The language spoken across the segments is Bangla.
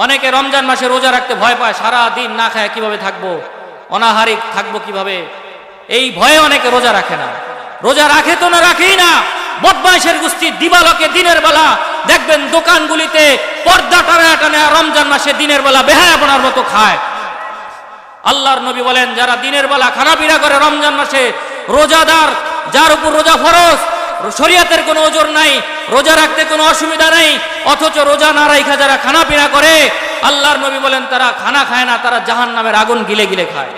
অনেকে রমজান মাসে রোজা রাখতে ভয় পায়, সারা দিন না খায়, কীভাবে থাকব? অনাহারিক থাকব কীভাবে? এই ভয়ে অনেকে রোজা রাখে না। রোজা রাখে তো না রাখেই না। বদমাইশের গোষ্ঠী, দিবালকে দিনের বেলা। দেখবেন দোকানগুলিতে পর্দা টানা টানা রমজান মাসে দিনের বেলা বেহায়াপনার মতো খায়। আল্লাহর নবী বলেন, যারা দিনের বেলা খানাপিনা করে রমজান মাসে রোজাদার, যার উপর রোজা ফরজ শরিয়াতের কোনো ওজোর নাই, রোজা রাখতে কোনো অসুবিধা নেই, অথচ রোজা না রাইখা যারা খানাপিনা করে, আল্লাহর নবী বলেন তারা খানা খায় না, তারা জাহান নামের আগুন গিলে গিলে খায়।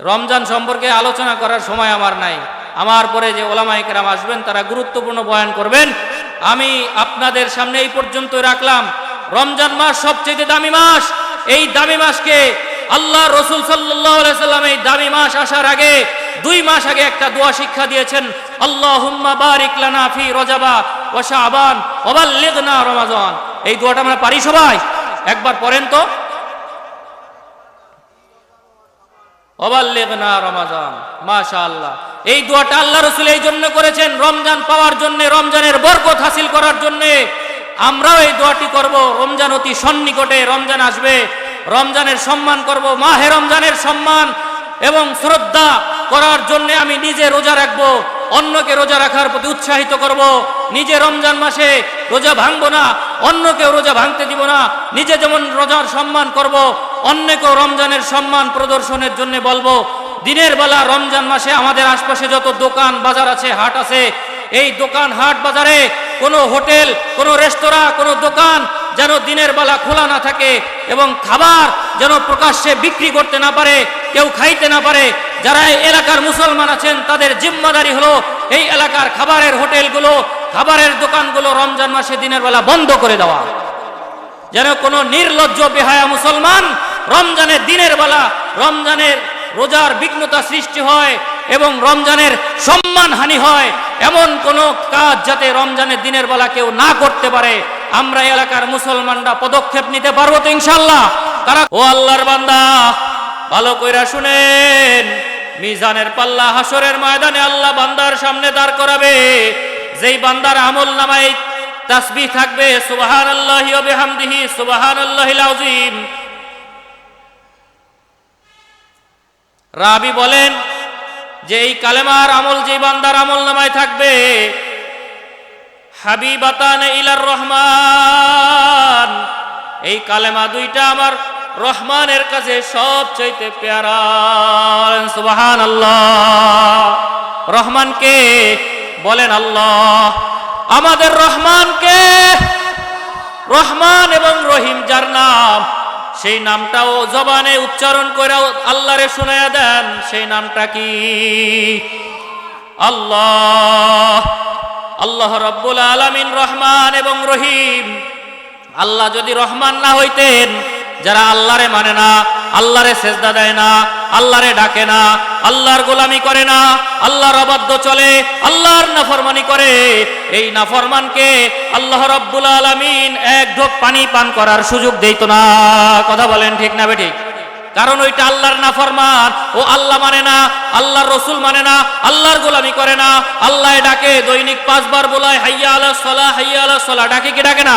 রমজান সম্পর্কে আলোচনা করার সময় আমার নাই। আমার পরে যে ওলামাইকেরাম আসবেন, তারা গুরুত্বপূর্ণ বয়ান করবেন। আমি আপনাদের সামনে এই পর্যন্ত রাখলাম। রমজান মাস সবচেয়ে দামি মাস। এই দামি মাসকে আল্লাহ রসুল সাল্লাম এই দামি মাস আসার আগে দুই মাস আগে একটা দোয়া শিক্ষা দিয়েছেন আল্লাহ হুম্মা বারিক লানা ফি রজাবা ও শাহবান ওবাল্লিগনা রমাজান। এই দোয়াটা আমরা পারি সবাই? একবার পড়েন তো। অবাল্লেগনা রমাজান। এই দোয়াটা আল্লাহ রসুল এই জন্য করেছেন, রমজান পাওয়ার জন্য, রমজানের বরকত হাসিল করার জন্য। আমরাও এই দোয়াটি করব, রমজান অতি সন্নিকটে রমজান আসবে। রমজানের সম্মান করব, মাহে রমজানের সম্মান এবং শ্রদ্ধা করার জন্য আমি নিজে রোজা রাখব, অন্যকে রোজা রাখার প্রতি উৎসাহিত করব। নিজে রমজান মাসে রোজা ভাঙবো না, অন্যকেও রোজা ভাঙতে দিব না। নিজে যেমন রোজার সম্মান করব, অন্যকেও রমজানের সম্মান প্রদর্শনের জন্য বলব, দিনের বেলা রমজান মাসে আমাদের আশপাশে যত দোকান, বাজার আছে, হাট আছে, এই দোকান, হাট, বাজারে কোনো হোটেল, কোনো রেস্তোরাঁ, কোনো দোকান যেন দিনের বেলা খোলা না থাকে এবং খাবার যেন প্রকাশ্যে বিক্রি করতে না পারে। কেউ খাইতে না পারে। যারা এলাকার মুসলমান আছেন, তাদের জিম্মাদারি হলো এই এলাকার খাবারের হোটেলগুলো, খাবারের দোকানগুলো রমজান মাসে দিনের বেলা বন্ধ করে দেওয়া। যেন কোনো নির্লজ্জ, বেহায়া মুসলমান রমজানের দিনের বেলা রমজানের রোজার বিঘ্নতা সৃষ্টি হয় এবং রমজানের সম্মান হানি হয়। এমন কোন কাজ যাতে রমজানের দিনের বেলা কেউ না করতে পারে, আমরা এলাকার মুসলমানরা পদক্ষেপ নিতে পারব তো ইনশাল্লাহ তারা ও আল্লাহর বান্দা ভালো কইরা শুনেন, মিজানের পাল্লা হাসরের ময়দানে আল্লাহ বান্দার সামনে দাঁড় করাবে। যেই বান্দার আমল নামায় তাসবিহ থাকবে সুবাহান আল্লাহ বিহামদিহি সুবাহান আযীম। রাবি বলেন যে এই কালেমার আমল যে বান্দার আমল নামায় থাকবে, হাবিবাতান ইলার রহমান। এই কালেমা দুইটা আমার রহমানের কাছে সব চাইতে পেয়ারা সুবাহান আল্লাহ রহমানকে বলেন আল্লাহ। আমাদের রহমানকে রহমান এবং রহিম যার নাম। সেই নামটাও জবানে উচ্চারণ করে আল্লাহরে শোনায়া দেন। সেই নামটা কি? আল্লাহ। আল্লাহ রব্বুল আলামিন রহমান এবং রহিম। আল্লাহ যদি রহমান না হইতেন যারা আল্লাহরে মানে না, আল্লাহরে সেজদা দেয় না, আল্লাহরে ডাকে না, আল্লাহর গোলামি করে না, আল্লাহর অবাধ্য চলে, আল্লাহর নাফরমানি করে, এই নাফরমানকে আল্লাহ রব্বুল আলামিন এক ঢোক পানি পান করার সুযোগ দেইতো না। কথা বলেন ঠিক না বেঠিক? কারণ ওইটা আল্লাহর নাফরমান, ও আল্লাহ মানে না, আল্লাহর রসুল মানে না, আল্লাহর গোলামি করে না আল্লাহ ডাকে, দৈনিক পাঁচবার বলায়, হাইয়া আলা সলা, হাইয়া আলা সলা, ডাকে কি, ডাকে না?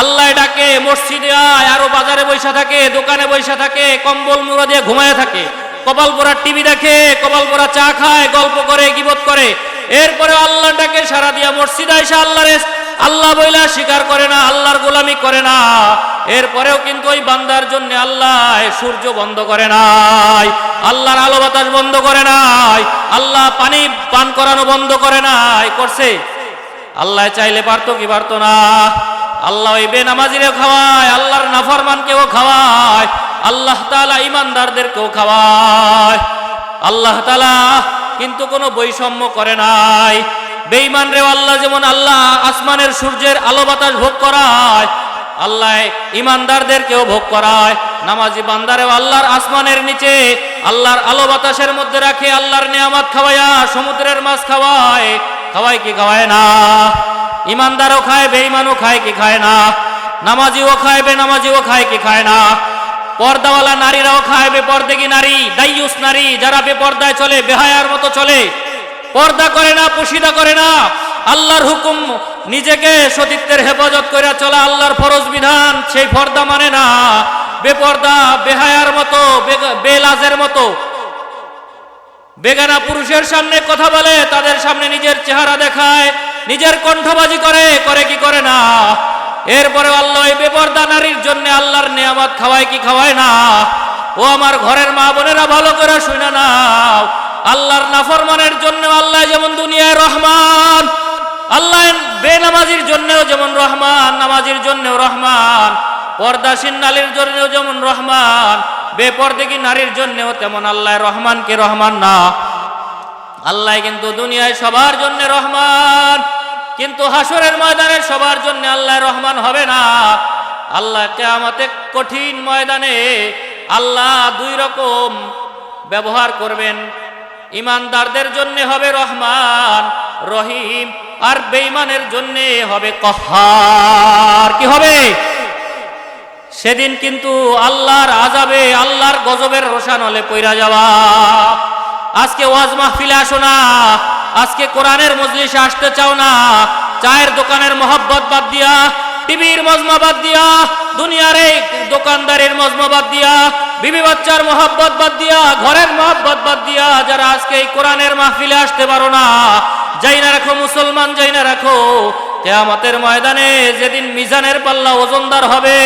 আল্লাহ ডাকে, মসজিদে আয়, আরও বাজারে বৈশা থাকে, দোকানে বৈশা থাকে, কম্বল মুড়া দিয়ে ঘুমায় থাকে। কপাল পোড়া টিভি দেখে, কপাল পোড়া চা খায়, গল্প করে, গিবত করে। এরপরে আল্লাহ ডাকে, সারা দিয়া মসজিদ আইসা আল্লাহরে আল্লাহ বইলা স্বীকার করে না, আল্লাহর গোলামি করে না। এরপরেও কিন্তু ওই বান্দার জন্য আল্লাহ সূর্য বন্ধ করে নাই। আল্লাহর আলো বাতাস বন্ধ করে নাই। আল্লাহ পানি পান করানো বন্ধ করে নাই। করছে? আল্লাহ চাইলে পারতো কি পারতো না? আল্লাহ ওই বেনামাজিরেও খাওয়ায়, আল্লাহর নাফরমানকেও খাওয়ায়, আল্লাহ তালা ইমানদারদেরকেও খাওয়ায়। আল্লাহ তালা কিন্তু কোনো বৈষম্য করে নাই। বেঈমান রেও আল্লাহ যেমন আল্লাহ আসমানের সূর্যের আলো বাতাস ভোগ করায়, আল্লাহ ইমানদারদেরকেও ভোগ করায়। নামাজি বান্দারেও আল্লাহর আসমানের নিচে আল্লাহর আলো বাতাসের মধ্যে রাখে, আল্লাহর নিয়ামত খাওয়ায়া, সমুদ্রের মাছ খাওয়ায়। খাওয়ায় কি খাওয়ায় না? ইমানদারও খায়, বেঈমানও খায় কি খায় না? নামাজিও খায় বে নামাজিও খায় কি খায় না? পর্দাওয়ালা নারীরাও খায়, বেপর্দেগী নারী দাইয়ুস নারী, যারা বেপর্দায় চলে, বেহায়ার মতো চলে। পর্দা করে না, পুশিদা করে না। আল্লাহর হুকুম, নিজেকে সতীত্বের হেফাজত করে চলা আল্লাহর ফরজ বিধান, সেই পর্দা মানে না। বেপর্দা, বেহায়ার মতো বেলাজের মতো বেগানা পুরুষের সামনে কথা বলে, তাদের সামনে নিজের চেহারা দেখায়, নিজের কণ্ঠবাজি করে করে কি করে না? এরপরে আল্লাহ এই বেপর্দা নারীর জন্য আল্লাহর নিয়ামত খাওয়ায় কি খাওয়ায় না? ও আমার ঘরের মা বোনেরা ভালো করে শুনে নাও। আল্লাহর নাফরমানের জন্য আল্লাহ যেমন দুনিয়ায় রহমান, আল্লাহ বেনামাজির জন্যও যেমন রহমান, নামাজির জন্যও রহমান পর্দাসীন নালীর জন্যও যেমন রহমান বেপরদেকি নারীর জন্যও তেমন আল্লাহ রহমান কে রহমান না। আল্লাহ কিন্তু দুনিয়ায় সবার জন্য রহমান, কিন্তু হাসরের ময়দানে সবার জন্য আল্লাহ রহমান হবে না। আল্লাহ কেয়ামতে কঠিন ময়দানে আল্লাহ দুই রকম ব্যবহার করবেন। ইমানদারদের জন্য হবে রহমান, রহিম আর বেঈমানের জন্য হবে কহার। কি হবে? সেদিন কিন্তু আল্লাহর আজাবে আল্লাহর গজবের রোশান হলে পইরা যাওয়া। আজকে ওয়াজ মাহফিলে আসো না, আজকে কোরআনের মজলিসে আসতে চাও না, চায়ের দোকানের মহব্বত বাদ দিয়া, টিভির মজমা বাদ দিয়া, দুনিয়ার এই দোকানদারের মজমা বাদ দিয়া, বিবি বাচ্চার মহব্বত বাদ দিয়া, ঘরের মহব্বত বাদ দিয়া, যারা আজকে এই কোরআনের মাহফিলে আসতে পারো না যাই না রাখো মুসলমান যাই না রাখো কেয়ামতের ময়দানে যেদিন মিজানের পাল্লা ওজনদার হবে,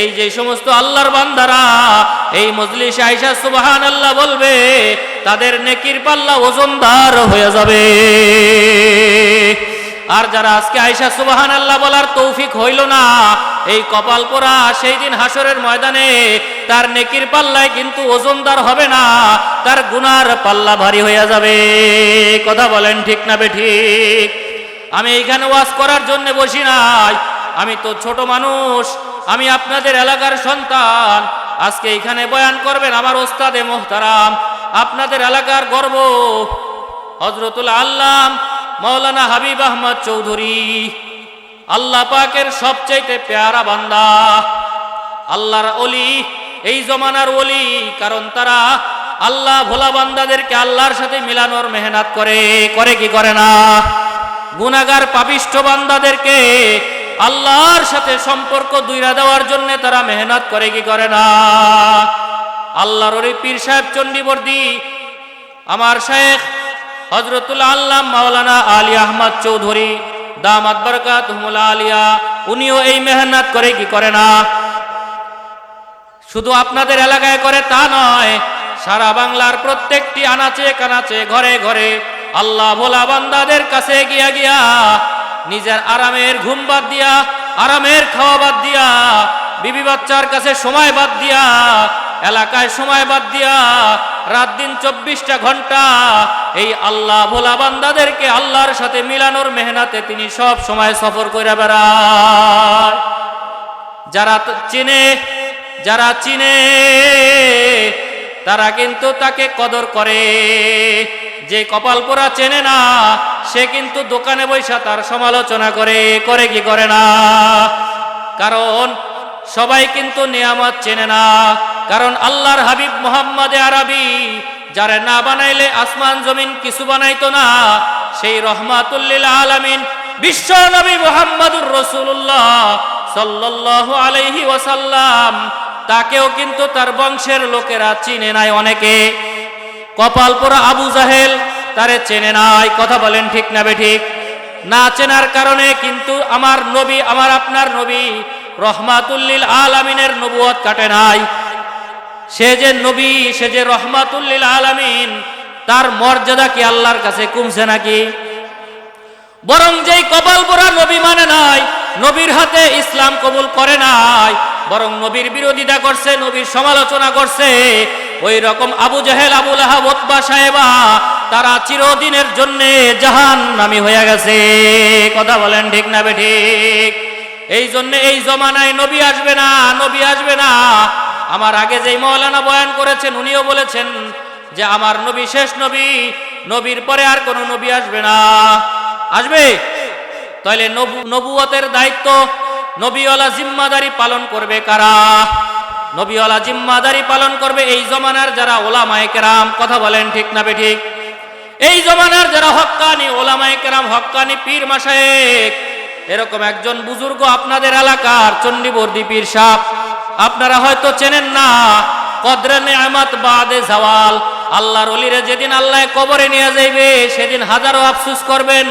এই যে সমস্ত আল্লাহর বান্দারা, এই মজলিস আইসা সুবাহান আল্লাহ বলবে, তাদের নেকির পাল্লা ওজনদার হয়ে যাবে। আর যারা আজকে আইসা সুবাহান আল্লাহ বলার তৌফিক হইল না, এই কপাল পোড়া সেই দিন হাসরের ময়দানে তার নেকির পাল্লায় কিন্তু ওজনদার হবে না, তার গুনার পাল্লা ভারী হয়ে যাবে। কথা বলেন ঠিক না বে ঠিক? আমি এইখানে ওয়াজ করার জন্য বসি নাই। আমি তো ছোট মানুষ, আমি আপনাদের এলাকার সন্তান। আজকে এখানে বয়ান করবেন আমার ওস্তাদে মোহতারাম। আপনাদের এলাকার গর্ব হজরতুল আল্লাম মৌলানা হাবিব আহমদ চৌধুরী। আল্লাহ পাকের সবচাইতে পেয়ারা বান্দা। আল্লাহর অলি এই জমানার অলি কারণ তারা আল্লাহ ভোলা বান্দাদেরকে আল্লাহর সাথে মিলানোর মেহনত করে করে কি করে না? গুনাগার পাপিষ্ঠ বান্দাদেরকে আল্লাহর সাথে সম্পর্ক দুইরা দেওয়ার জন্য তারা মেহনত করে, কি করে না? আল্লাহর পীর সাহেব চণ্ডীবর্দী, আমার শেখ হজরতুল আল্লাহ মাওলানা আলী আহমদ চৌধুরী, দামাত বরকাত আলিয়া, উনিও এই মেহনত করে, কি করে না? শুধু আপনাদের এলাকায় করে তা নয়, সারা বাংলার প্রত্যেকটি আনাচে কানাচে, ঘরে ঘরে আল্লাহ ভোলা বান্দাদের কাছে গিয়া গিয়া নিজের আরামের ঘুম বাদ দিয়া, আরামের খাওয়া বাদ দিয়া, বিবি বাচ্চার কাছে সময় বাদ দিয়া, এলাকায় সময় বাদ দিয়া, রাত দিন চব্বিশটা ঘণ্টা এই আল্লাহ ভোলা বান্দাদেরকে আল্লাহর সাথে মিলানোর মেহনাতে তিনি সব সময় সফর করে বেড়ায়। যারা চিনে যারা চিনে, তারা কিন্তু তাকে কদর করে। যে কপাল পোড়া চেনে না, সে কিন্তু দোকানে বৈশা তার সমালোচনা করে করে কি করে না? কারণ সবাই কিন্তু নিয়ামত চেনে না। কারণ আল্লাহর হাবিব মোহাম্মদে আরবি, যারা না বানাইলে আসমান জমিন কিছু বানাইতো না, সেই রহমাতুল্লিল আলামিন বিশ্ব নবী মোহাম্মদুর রসুল্লাহ সাল্লাল্লাহু আলাইহি ওয়াসাল্লাম, তাকেও কিন্তু তার বংশের লোকেরা চিনে নাই অনেকে। কপাল পোড়া আবু জাহেল, তারে চেনে নাই, কথা বলেন ঠিক না বে ঠিক? না চেনার কারণে কিন্তু আমার নবী, আমার আপনার নবী রহমাতুল্লিল আলামিনের নবুয়ত কাটে নাই। সে যে নবী, সে যে রহমাতুল্লিল আলামিন, তার মর্যাদা কি আল্লাহর কাছে কমছে নাকি? বরং যেই কপাল পোড়া নবী মানে নাই, নবীর হাতে ইসলাম কবুল করে নাই, বরং নবীর বিরোধিতা করছে, নবীর সমালোচনা করছে ওই রকম আবু জাহেল আবুল আহাব ওতবা সাহেবা, তারা চিরদিনের জন্যে জাহান নামি হয়ে গেছে। কথা বলেন ঠিক না ঠিক? এই জন্য এই জমানায় নবী আসবে না, নবী আসবে না। আমার আগে যেই মৌলানা বয়ান করেছেন, উনিও বলেছেন যে আমার নবী শেষ নবী, নবীর পরে আর কোনো নবী আসবে না। আসবে? তাহলে নবু- নবুয়তের দায়িত্ব নবীওয়ালা জিম্মাদারি পালন করবে কারা? নবীওয়ালা জিম্মাদারি পালন করবে এই জমানার যারা ওলামায়ে কেরাম, কথা বলেন ঠিক না বে ঠিক? এই জমানার যারা হক্কানি, ওলামায়ে কেরাম, হক্কানি পীর মাসায়েক এরকম একজন বুজুর্গ আপনাদের এলাকার চণ্ডীবর্দী পীর সাপ আপনারা হয়তো চেনেন না, কদরে নেয়ামত বাদে জাওয়াল, আল্লাহর অলিরে যেদিন আল্লাহ কবরে নিয়ে যাইবে, সেদিন হাজারো আফসুস করবেন,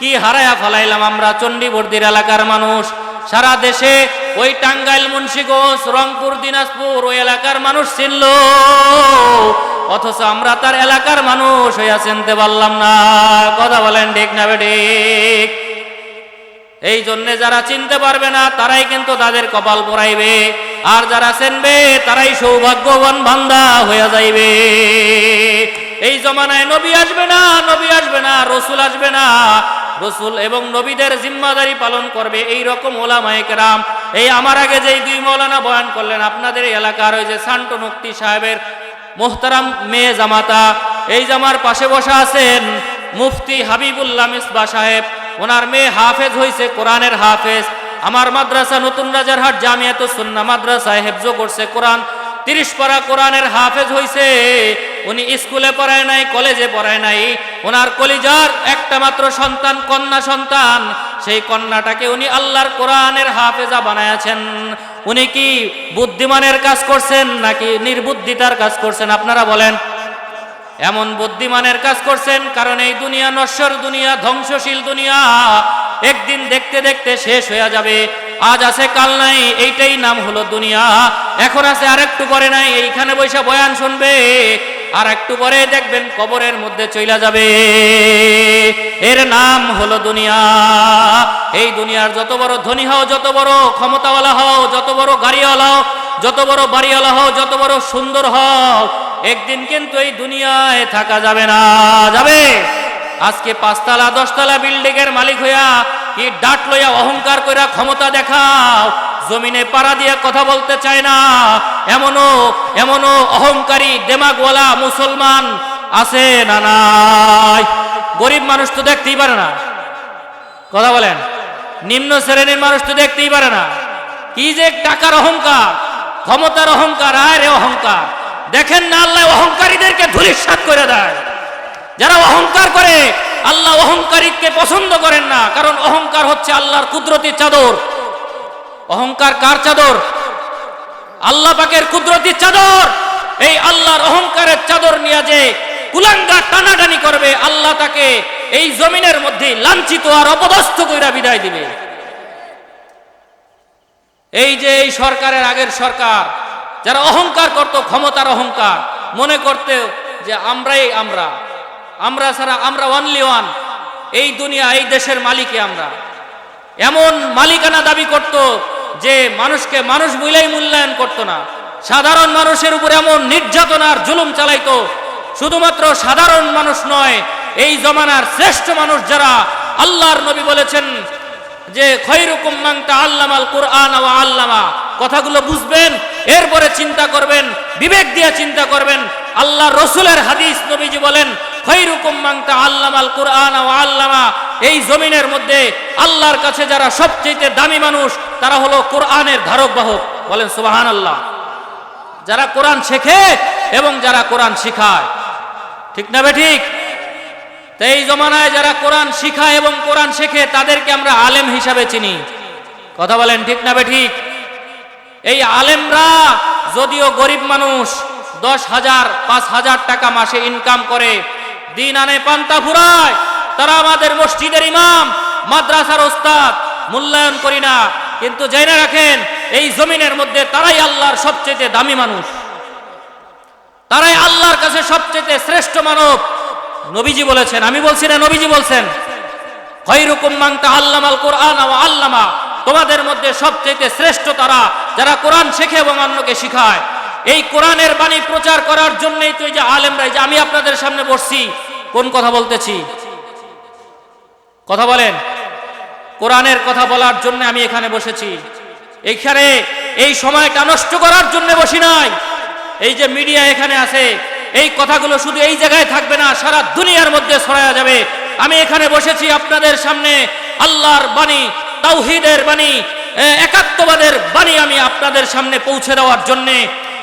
কি হারায়া ফলাইলাম আমরা চণ্ডীবর্দির এলাকার মানুষ, সারা দেশে ওই টাঙ্গাইল মুন্সিগঞ্জ, রংপুর, দিনাজপুর ওই এলাকার মানুষ চিনল। অথচ আমরা তার এলাকার মানুষ হইয়া চিনতে পারলাম না। কথা বলেন ঠিক না বেঠিক এই জন্য যারা চিনতে পারবে না, তারাই কিন্তু তাদের কপাল পরাইবে আর যারা চেনবে, তারাই সৌভাগ্যবান বান্দা হইয়া যাইবে। এই জমানায় নবী আসবে না, নবী আসবে না, রসুল আসবে না। রসুল এবং নবীদের জিম্মাদারি পালন করবে এই রকম ওলামায়ে কেরাম। এই আমার আগে যেই দুই মৌলানা বয়ান করলেন, আপনাদের এলাকার ওই যে সান্টো মুক্তি সাহেবের মোহতারাম মেয়ে জামাতা, এই জামার পাশে বসা আছেন মুফতি হাবিবুল্লাহ মিসবা সাহেব, ওনার মেয়ে হাফেজ হয়েছে কোরআনের হাফেজ। আমার মাদ্রাসা নতুন রাজারহাট জামিয়াত সুন্না মাদ্রাসায় হেফজ করছে, কোরআন তিরিশ পারা কোরআনের হাফেজ হইছে। উনি স্কুলে পড়ায় নাই, কলেজে পড়ায় নাই। ওনার কলিজার একটা মাত্র সন্তান, কন্যা সন্তান। সেই কন্যাটাকে উনি আল্লাহর কোরআনের হাফেজা বানায়াছেন। উনি কি বুদ্ধিমানের কাজ করছেন নাকি নির্বুদ্ধিতার কাজ করছেন, আপনারা বলেন। এমন বুদ্ধিমানের কাজ করছেন, কারণ এই দুনিয়া নশ্বর দুনিয়া, ধ্বংসশীল দুনিয়া, একদিন দেখতে দেখতে শেষ হয়ে যাবে। আজ আছে, কাল নাই, এইটাই নাম হলো দুনিয়া। এখন আছে, আরেকটু পরে নাই, এইখানে বৈশা বয়ান শুনবে। আর একটু পরে দেখবেন কবরের মধ্যে চইলা যাবে। এর নাম হলো দুনিয়া। এই দুনিয়ার যত বড় ধনী হও, যত বড় ক্ষমতাওয়ালা হও, যত বড় গাড়িওয়ালা হও, যত বড় বাড়িওয়ালা হও, যত বড় সুন্দর হও, একদিন কিন্তু এই দুনিয়ায় থাকা যাবে না, যাবে। আজকে পাঁচতলা, দশতলা বিল্ডিং এর মালিক হইয়া কি ডাট লইয়া অহংকার কইরা ক্ষমতা দেখাও জমিনে পাড়া দিয়ে কথা বলতে চায় না। এমনও এমনও অহংকারী দেমাগওয়ালা মুসলমান আছে না নাই? গরিব মানুষ তো দেখতেই পারে না। কথা বলেন। নিম্ন শ্রেণির মানুষ তো দেখতেই পারে না। কি যে টাকার অহংকার, ক্ষমতার অহংকার আয় রে অহংকার। দেখেন না আল্লাহ অহংকারীদেরকে ধূলিসাৎ করে দেয়। যারা অহংকার করে, আল্লাহ অহংকারীকে পছন্দ করেন না। কারণ অহংকার হচ্ছে আল্লাহর কুদরতি চাদর। অহংকার কার চাদর? আল্লাহ পাকের কুদরতি চাদর। এই আল্লাহর অহংকারের চাদর নিয়ে যে কুলাঙ্গা টানাটানি করবে, আল্লাহ তাকে এই জমিনের মধ্যে লাঞ্ছিত আর অপদস্থ কইরা বিদায় দিবে। এই যে এই সরকারের আগের সরকার, যারা অহংকার করত, ক্ষমতার অহংকার, মনে করতে যে আমরাই আমরা। আমরা ছাড়া আমরা ওয়ানলি ওয়ান এই দুনিয়া, এই দেশের মালিকে আমরা। এমন মালিকানা দাবি করত যে মানুষকে মানুষ বইলেই মূল্যায়ন করত না। সাধারণ মানুষের উপর এমন নির্যাতনার জুলুম চালাইতো। শুধুমাত্র সাধারণ মানুষ নয়, এই জমানার শ্রেষ্ঠ মানুষ যারা আল্লাহর নবী বলেছেন যে, খৈরুকুম মাংতা আল্লামাল কোরআন আল্লামা। কথাগুলো বুঝবেন, এরপরে চিন্তা করবেন, বিবেক দিয়ে চিন্তা করবেন। আল্লাহ রসুলের হাদিস নবীজি বলেন খৈরুকুম মাংতা আল্লামাল কোরআন ওয়া আল্লামা। এই জমিনের মধ্যে আল্লাহর কাছে যারা সবচেয়ে দামি মানুষ, তারা হলো কোরআনের ধারক বাহক। বলেন সুবাহান আল্লাহ যারা কোরআন শেখে এবং যারা কোরআন শিখায়। ঠিক না ঠিক? তো এই জমানায় যারা কোরআন শিখায় এবং কোরআন শেখে, তাদেরকে আমরা আলেম হিসাবে চিনি। কথা বলেন, ঠিক না ঠিক? এই আলেমরা যদিও গরিব মানুষ, দশ হাজার, পাঁচ হাজার টাকা মাসে ইনকাম করে দিন আনে পান্তা ফুরায়। তারা আমাদের মসজিদের ইমাম, মাদ্রাসার ওস্তাদ, মূল্যায়ন করি না, কিন্তু জেনে রাখেন, এই জমিনের মধ্যে তারাই আল্লাহর সবচেয়ে দামি মানুষ। তারাই আল্লাহর কাছে সবচেয়ে শ্রেষ্ঠ মানব। নবীজি বলেছেন, আমি বলছি না নবীজি বলছেন তোমাদের মধ্যে সবচেয়ে শ্রেষ্ঠ তারা, যারা কোরআন শেখে এবং অন্যকে শিখায়। এই কোরআনের বাণী প্রচার করার জন্যই তো এই যে আলেমরা যে আমি আপনাদের সামনে বসছি, কোন কথা বলতেছি? কথা বলেন। কোরআনের কথা বলার জন্য আমি এখানে বসেছি। এইখানে এই সময়টা নষ্ট করার জন্য বসি নাই। এই যে মিডিয়া এখানে আছে, এই কথাগুলো শুধু এই জায়গায় থাকবে না, সারা দুনিয়ার মধ্যে ছড়ায়া যাবে। আমি এখানে বসেছি আপনাদের সামনে আল্লাহর বাণী, তাওহিদের বাণী একাত্মবাদের বাণী আমি আপনাদের সামনে পৌঁছে দেওয়ার জন্যে।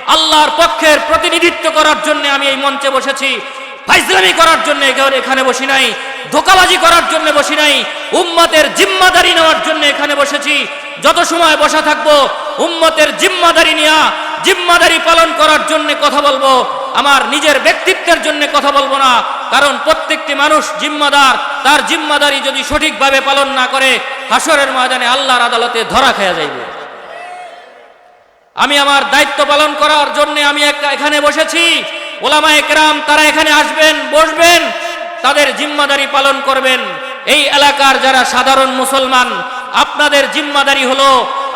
আল্লাহর পক্ষের প্রতিনিধিত্ব করার জন্য আমি এই মঞ্চে বসেছি। ফাইজলামি করার জন্য এখানে- বসি নাই। ধোকাবাজি করার জন্য বসি নাই। উম্মতের জিম্মাদারি নেওয়ার জন্য এখানে বসেছি। যত সময় বসা থাকব, উম্মতের জিম্মাদারি নিয়া, জিম্মাদারি পালন করার জন্য কথা বলব। আমার নিজের ব্যক্তিত্বের জন্য কথা বলব না। কারণ প্রত্যেকটি মানুষ জিম্মাদার। তার জিম্মাদারি যদি সঠিকভাবে পালন না করে হাসরের ময়দানে আল্লাহর আদালতে ধরা খেয়া যাইবে। আমি আমার দায়িত্ব পালন করার জন্য আমি এখানে বসেছি। ওলামা একরাম তারা এখানে আসবেন, বসবেন, তাদের জিম্মাদারি পালন করবেন। এই এলাকার যারা সাধারণ মুসলমান, আপনাদের জিম্মাদারি হলো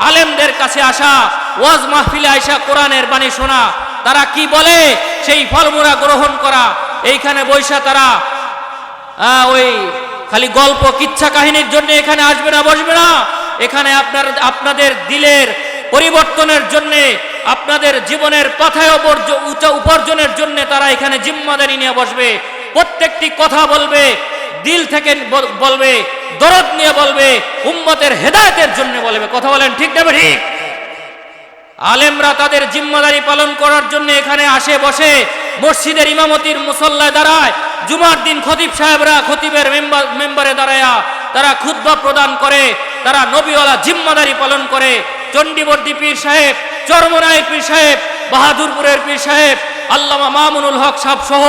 আলেমদের কাছে আসা, ওয়াজ মাহফিলে আইসা কোরআনের বাণী শোনা। তারা কি বলে? সেই ফলমুরা গ্রহণ করা। এইখানে বৈশা তারা ওই খালি গল্প কিচ্ছা কাহিনীর জন্য এখানে আসবে না, বসবে না। এখানে আপনার, আপনাদের দিলের পরিবর্তনের জন্য, আপনাদের জীবনের পাথায় উপার্জনের জন্য তারা এখানে জিম্মাদারি নিয়ে বসবে। প্রত্যেকটি কথা বলবে, দিল থেকে বল- বলবে, দরদ নিয়ে বলবে, উম্মতের হেদায়েতের জন্য বলবে। কথা বলেন ঠিক না ঠিক আলেমরা তাদের জিম্মাদারি পালন করার জন্য এখানে আসে, বসে, মসজিদের ইমামতির মুসল্লায় দাঁড়ায়, জুমার দিন খতিব সাহেবরা খতিবের মেম্বার দাঁড়ায়া তারা খুদ্া প্রদান করে, তারা নবীওয়ালা জিম্মাদারি পালন করে। চণ্ডীবর্দী পীর সাহেব চরমনায় পীর সাহেব, বাহাদুরপুরের পীর সাহেব, আল্লামা মামুনুল হক সাহ সহ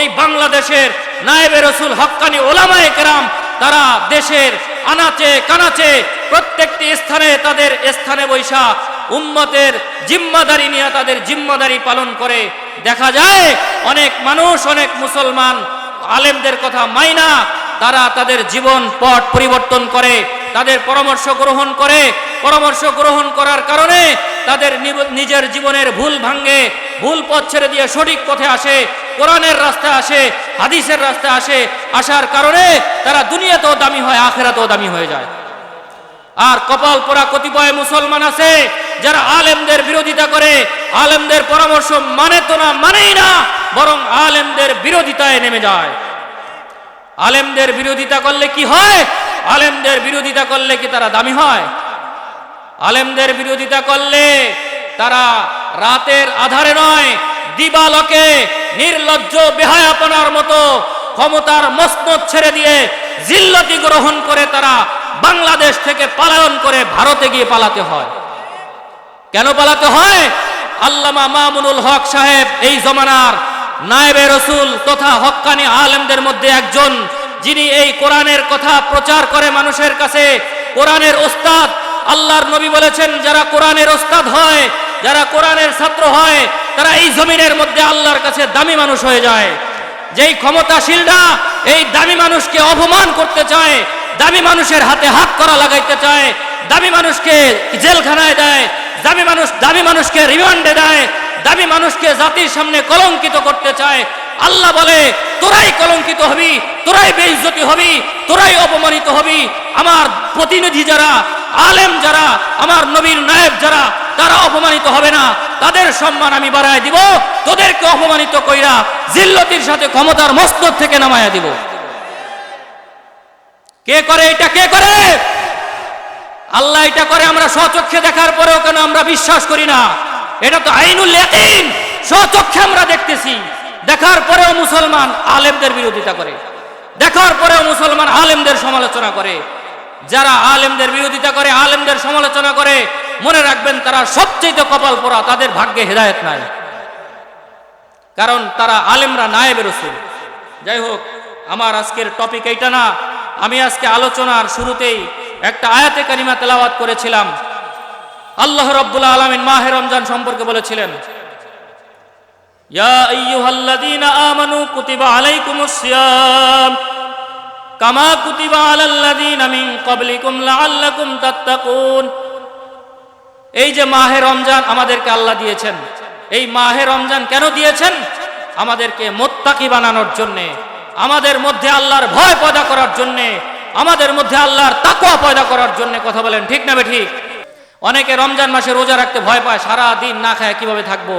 এই বাংলাদেশের নায়েবে রসুল হক্কানি ওলামায়ে কেরাম, তারা দেশের আনাচে কানাচে প্রত্যেকটি স্থানে তাদের স্থানে বৈশা উম্মতের জিম্মাদারি নিয়ে তাদের জিম্মাদারি পালন করে। দেখা যায় অনেক মানুষ, অনেক মুসলমান আলেমদের কথা মাইনা, তারা তাদের জীবন পট পরিবর্তন করে। তাদের পরামর্শ গ্রহণ করে। পরামর্শ গ্রহণ করার কারণে তাদের নিজের জীবনের ভুল ভাঙ্গে ভুল পথ ছেড়ে দিয়ে সঠিক পথে আসে, কোরআনের রাস্তায় আসে, হাদিসের রাস্তায় আসে, আসার কারণে তারা দুনিয়াতেও দামি হয়, আখেরাতেও দামি হয়ে যায়। আর কপাল পোড়া কতিপয় মুসলমান আছে, যারা আলেমদের বিরোধিতা করে। আলেমদের পরামর্শ মানে তো না, মানেই না, বরং আলেমদের বিরোধিতায় নেমে যায়। আলেমদের বিরোধিতা করলে কি হয়? আলেমদের বিরোধিতা করলে কি তারা দামি হয়? আলেমদের বিরোধিতা করলে তারা রাতের আধারে নয়, দিবালকে নির্লজ্জ বেহায়াপনার মতো ক্ষমতার মসনদ ছেড়ে দিয়ে জিল্লতি গ্রহণ করে তারা বাংলাদেশ থেকে পালায়ন করে ভারতে গিয়ে পালাতে হয়। কেন পালাতে হয়? আল্লামা মামুনুল হক সাহেব এই জমানার নায়েবে রসুল তথা হক্কানি আলেমদের মধ্যে একজন যিনি এই কোরআনের কথা প্রচার করে মানুষের কাছে, কোরআনের ওস্তাদ, আল্লাহর নবী বলেছেন, যারা কোরআনের ওস্তাদ হয়, যারা কোরআনের ছাত্র হয়, তারা এই জমিনের মধ্যে আল্লাহর কাছে দামি মানুষ হয়ে যায়। যেই ক্ষমতাশীলরা এই দামি মানুষকে অপমান করতে চায়, দামি মানুষের হাতে হাত করা লাগাইতে চায়, দামি মানুষকে জেলখানায় দেয়, দামি মানুষ, দামি মানুষকে রিমান্ডে দেয়, দামি মানুষকে জাতির সামনে কলঙ্কিত করতে চায় আল্লাহ বলে, তোরাই কলঙ্কিত হবি, তোরাই বেইজ্জতি হবি, তোরাই অপমানিত হবি। আমার প্রতিনিধি যারা, আলেম যারা, আমার নবীর নায়েব যারা, তারা অপমানিত হবে না। তাদের সম্মান আমি বাড়ায় দিব, তোদেরকে অপমানিত কইরা জিল্লতির সাথে ক্ষমতার মস্তদ থেকে নামায়া দিব। কে করে এটা, কে করে? আল্লাহ এটা করে, আমরা স্বচক্ষে দেখার পরেও কেন আমরা বিশ্বাস করি না? এটা তো আইনুল ইয়াকিন, স্বচক্ষে আমরা দেখতেছি। দেখার পরেও মুসলমান আলেমদের বিরোধিতা করে। দেখার পরেও মুসলমান আলেমদের সমালোচনা করে। যারা আলেমদের বিরোধিতা করে, আলেমদের সমালোচনা করে, মনে রাখবেন তারা সবচেয়ে কপাল পোড়া, তাদের ভাগ্যে হেদায়েত নাই। কারণ তারা আলেমরা নায়েবের রসুল যাই হোক, আমার আজকের টপিক এইটা না। আমি আজকে আলোচনার শুরুতেই একটা আয়াতে কারিমা তেলাওয়াত করেছিলাম। আল্লাহ রব্বুল আলমিন মাহে রমজান সম্পর্কে বলেছিলেন ইয়া আইয়ুহাল্লাযীনা আমানু কুতিবা আলাইকুমুস সিয়াম। কামা কুতিবা আলাল্লাযীনা মিন ক্বাবলিকুম লাআল্লাকুম তাত্তাকুন। এই যে মাহে রমজান আমাদেরকে আল্লাহ দিয়েছেন, এই মাহে রমজান কেন দিয়েছেন? আমাদেরকে মোত্তাকি বানানোর জন্যে, আমাদের মধ্যে আল্লাহর ভয় পয়দা করার জন্যে, আমাদের মধ্যে আল্লাহর তাকওয়া পয়দা করার জন্য কথা বলেন, ঠিক না ঠিক? অনেকে রমজান মাসে রোজা রাখতে ভয় পায় সারা দিন না খায়, কীভাবে থাকব?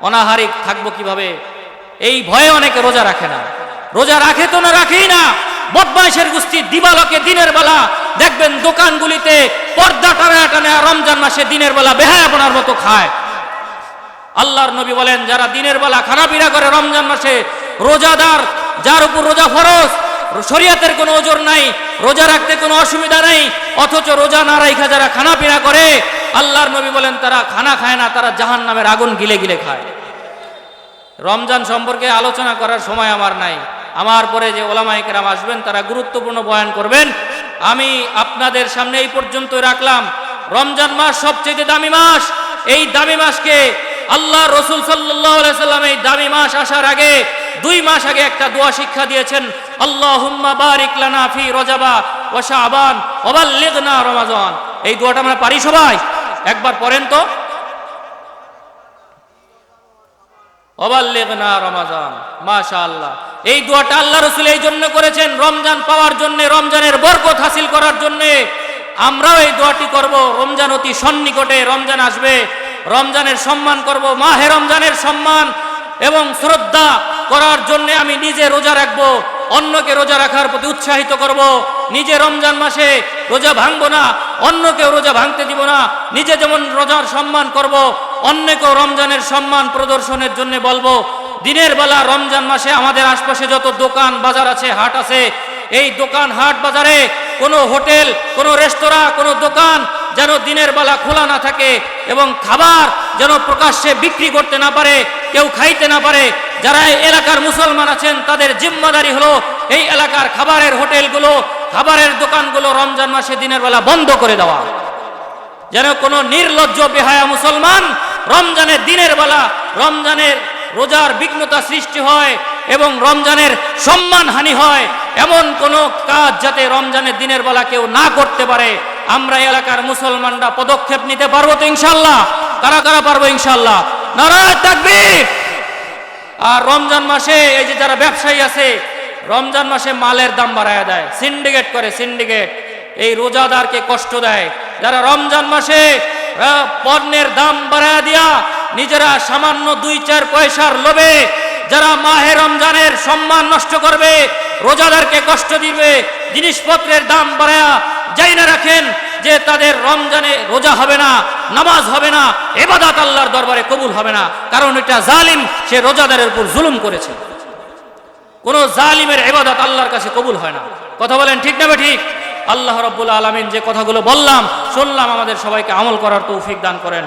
অনাহারিক থাকব কীভাবে? এই ভয়ে অনেকে রোজা রাখে না। রোজা রাখে তো না রাখেই না। বদমাইশের গোষ্ঠী দিবালকে দিনের বেলা দেখবেন দোকানগুলিতে পর্দা টানা টানা রমজান মাসে দিনের বেলা বেহায়াপনার মতো খায়। আল্লাহর নবী বলেন, যারা দিনের বেলা খানাপিনা করে রমজান মাসে রোজাদার, যার উপর রোজা ফরজ, শরিয়াতের কোনো ওজোর নাই, রোজা রাখতে কোনো অসুবিধা নেই, অথচ রোজা না রাইখা যারা খানাপিনা করে আল্লাহর নবী বলেন, তারা খানা খায় না, তারা জাহান নামের আগুন গিলে গিলে খায়। রমজান সম্পর্কে আলোচনা করার সময় আমার নাই। আমার পরে যে ওলামাই কেরাম আসবেন, তারা গুরুত্বপূর্ণ বয়ান করবেন। আমি আপনাদের সামনে এই পর্যন্ত রাখলাম। রমজান মাস সবচেয়ে দামি মাস। এই দামি মাসকে আল্লাহ রসুল সাল্লাম এই দামি মাস আসার আগে দুই মাস আগে একটা দোয়া শিক্ষা দিয়েছেন। আল্লাহ বারিক ফি রজাবা ওয়া শাবান ওবাল্লিগনা রমাজান। এই দোয়াটা আমরা পারি সবাই? একবার পড়েন তো। অবাল্লেগনা রমাজান, মাশাআল্লাহ। এই দোয়াটা আল্লাহ রসুল এই জন্য করেছেন, রমজান পাওয়ার জন্য, রমজানের বরকত হাসিল করার জন্য। আমরাও এই দোয়াটি করব, রমজান অতি সন্নিকটে, রমজান আসবে। রমজানের সম্মান করব, মাহে রমজানের সম্মান এবং শ্রদ্ধা করার জন্য আমি নিজে রোজা রাখব। অন্যকে রোজা রাখার প্রতি উৎসাহিত করব। নিজে রমজান মাসে রোজা ভাঙবো না, অন্যকেও রোজা ভাঙতে দিব না। নিজে যেমন রোজার সম্মান করব, অন্যকেও রমজানের সম্মান প্রদর্শনের জন্য বলব। দিনের বেলা রমজান মাসে আমাদের আশপাশে যত দোকান বাজার আছে, হাট আছে, এই দোকান, হাট বাজারে কোনো হোটেল, কোনো রেস্তোরাঁ, কোনো দোকান যেন দিনের বেলা খোলা না থাকে এবং খাবার যেন প্রকাশ্যে বিক্রি করতে না পারে, কেউ খাইতে না পারে। যারা এই এলাকার মুসলমান আছেন, তাদের জিম্মাদারি হলো এই এলাকার খাবারের হোটেলগুলো, খাবারের দোকানগুলো রমজান মাসে দিনের বেলা বন্ধ করে দেওয়া। যেন কোনো নির্লজ্জ, বেহায়া মুসলমান রমজানের দিনের বেলা, রমজানের রোজার বিঘ্নতা সৃষ্টি হয় এবং রমজানের সম্মান হানি হয়। এমন কোনো কাজ যাতে রমজানের দিনের বেলা কেউ না করতে পারে, আমরা এলাকার মুসলমানরা পদক্ষেপ নিতে পারব তো ইনশাল্লাহ কারা কারা পারব ইনশাল্লাহ নারায় তাকবীর! আর রমজান মাসে এই যে যারা ব্যবসায়ী আছে, রমজান মাসে মালের দাম বাড়ায় দেয় সিন্ডিকেট করে সিন্ডিকেট এই রোজাদারকে কষ্ট দেয়। যারা রমজান মাসে পণ্যের দাম বাড়ায় দিয়া নিজেরা সামান্য দুই চার পয়সার লোভে যারা মাহে রমজানের সম্মান নষ্ট করবে, রোজাদারকে কষ্ট দিবে, জিনিসপত্রের দাম বাড়ায়া যাই না রাখেন যে তাদের রমজানে রোজা হবে না, নামাজ হবে না, এবাদাত আল্লাহর দরবারে কবুল হবে না। কারণ এটা জালিম, সে রোজাদারের উপর জুলুম করেছে। কোন জালিমের এবাদত আল্লাহর কাছে কবুল হয় না। কথা বলেন ঠিক না ঠিক আল্লাহ রব্বুল আলমিন যে কথাগুলো বললাম, শুনলাম, আমাদের সবাইকে আমল করার তৌফিক দান করেন।